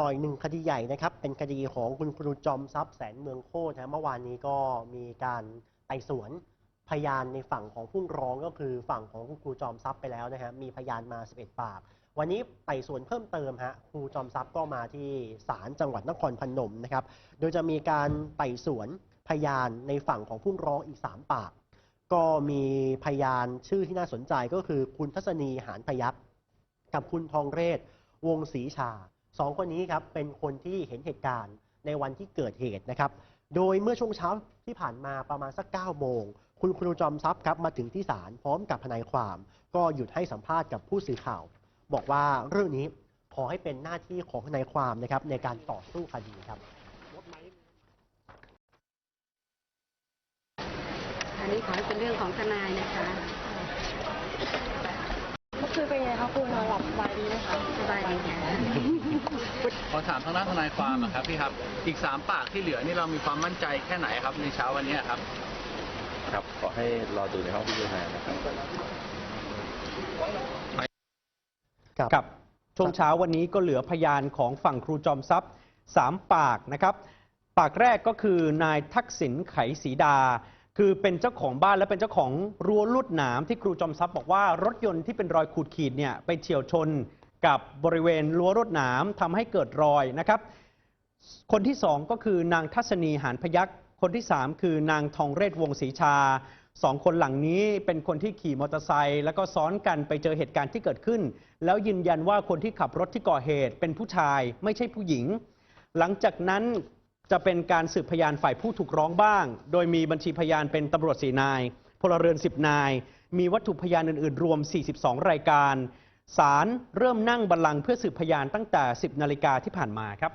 ต่ออีกหนึ่งคดีใหญ่นะครับ เป็นคดีของคุณครูจอมทรัพย์แสนเมืองโคตรนะเมื่อวานนี้ก็มีการไต่สวนพยานในฝั่งของผู้ร้องก็คือฝั่งของคุณครูจอมทรัพย์ไปแล้วนะฮะมีพยานมา 11 ปาก วันนี้ไต่สวนเพิ่มเติมฮะครูจอมทรัพย์ก็มาที่ศาลจังหวัดนครพนมนะครับ โดยจะมีการไต่สวนพยานในฝั่งของผู้ร้องอีก 3 ปาก ก็มีพยานชื่อที่น่าสนใจก็คือคุณทัศนีหานพยัคฆ์กับคุณทองเรศวงศรีชา สองคนนี้ครับเป็นคนที่เห็นเหตุการณ์ในวันที่เกิดเหตุนะครับ โดยเมื่อช่วงเช้าที่ผ่านมาประมาณสัก9โมงคุณครูจอมทรัพย์ครับมาถึงที่ศาลพร้อมกับทนายความ ก็หยุดให้สัมภาษณ์กับผู้สื่อข่าว บอกว่าเรื่องนี้ขอให้เป็นหน้าที่ของทนายความนะครับในการต่อสู้คดีครับอันนี้ขอให้เป็นเรื่องของทนายนะคะเมื่อคืนเป็นไงคะครูนอนหลับสบายดีไหมคะสบายดีค่ะ ขอถามทางด้านทนายความอะครับพี่ครับ อีกสามปากที่เหลือนี่เรามีความมั่นใจแค่ไหนครับในเช้าวันนี้ครับ ครับขอให้รอดูในห้องพิจารณานะครับครับกับ ช่วงเช้าวันนี้ก็เหลือพยานของฝั่งครูจอมทรัพย์สามปากนะครับ ปากแรกก็คือนายทักษิณไขศรีดา คือเป็นเจ้าของบ้านและเป็นเจ้าของรั้วลวดหนามที่ครูจอมทรัพย์บอกว่ารถยนต์ที่เป็นรอยขูดขีดเนี่ยไปเฉียวชน กับบริเวณรั้วลวดหนามทำให้เกิดรอยนะครับ คนที่สองก็คือนางทัศนีหานพยักษ์คนที่สามคือนางทองเรศวงศรีชาสองคนหลังนี้เป็นคนที่ขี่มอเตอร์ไซค์แล้วก็ซ้อนกันไปเจอเหตุการณ์ที่เกิดขึ้น แล้วยืนยันว่าคนที่ขับรถที่ก่อเหตุ เป็นผู้ชายไม่ใช่ผู้หญิง หลังจากนั้นจะเป็นการสืบพยานฝ่ายผู้ถูกร้องบ้าง โดยมีบัญชีพยานเป็นตำรวจสีนาย พลเรือน 10 นาย มีวัตถุพยานอื่น ๆ รวม 42 รายการ ศาลเริ่มนั่งบัลลังก์เพื่อสืบพยานตั้งแต่ 10 นาฬิกาที่ผ่านมาครับ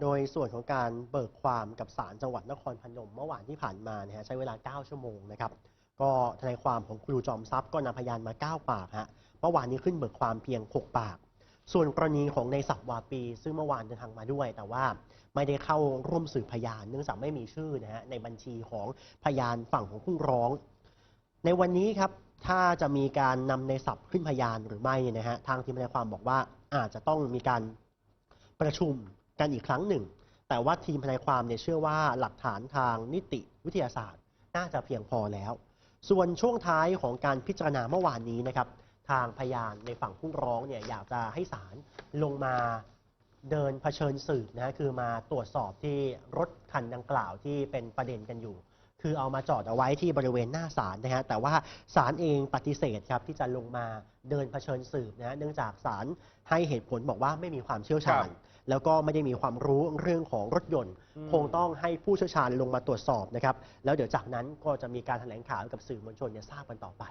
โดยส่วนของการเบิกความกับศาลจังหวัดนครพนมเมื่อวานที่ผ่านมานี่ยฮะใช้เวลา 9 ชั่วโมงนะครับก็ทนายความของครูจอมทรัพย์ก็นำพยานมา 9 ปากฮะเมื่อวานนี้ขึ้นเบิกความเพียง 6 ปาก ส่วนกรณีของในศักวาปี ซึ่งเมื่อวานเดินทางมาด้วย แต่ว่าไม่ได้เข้าร่วมสืบพยาน เนื่องจากไม่มีชื่อนะฮะในบัญชีของพยานฝั่งของผู้ร้อง ในวันนี้ครับถ้าจะมีการนำในศัพท์ขึ้นพยานหรือไม่เนี่ยนะฮะทางทีมทนายความบอกว่าอาจจะต้องมีการประชุมกันอีกครั้งหนึ่ง แต่ว่าทีมทนายความเนี่ยเชื่อว่าหลักฐานทางนิติวิทยาศาสตร์ น่าจะเพียงพอแล้ว ส่วนช่วงท้ายของการพิจารณาเมื่อวานนี้นะครับ ทางพยานในฝั่งผู้ร้องเนี่ยอยากจะให้ศาลลงมาเดินเผชิญสืบนะฮะคือมาตรวจสอบที่รถคันดังกล่าวที่เป็นประเด็นกันอยู่ คือเอามาจอดเอาไว้ที่บริเวณหน้าศาลนะฮะแต่ว่าศาลเองปฏิเสธครับที่จะลงมาเดินเผชิญสืบนะฮะเนื่องจากศาลให้เหตุผลบอกว่าไม่มีความเชี่ยวชาญ แล้วก็ไม่ได้มีความรู้เรื่องของรถยนต์อืมคงต้องให้ผู้เชี่ยวชาญลงมาตรวจสอบนะครับแล้วเดี๋ยวจากนั้นก็จะมีการแถลงข่าวให้กับสื่อมวลชนเนี่ยทราบกันต่อไป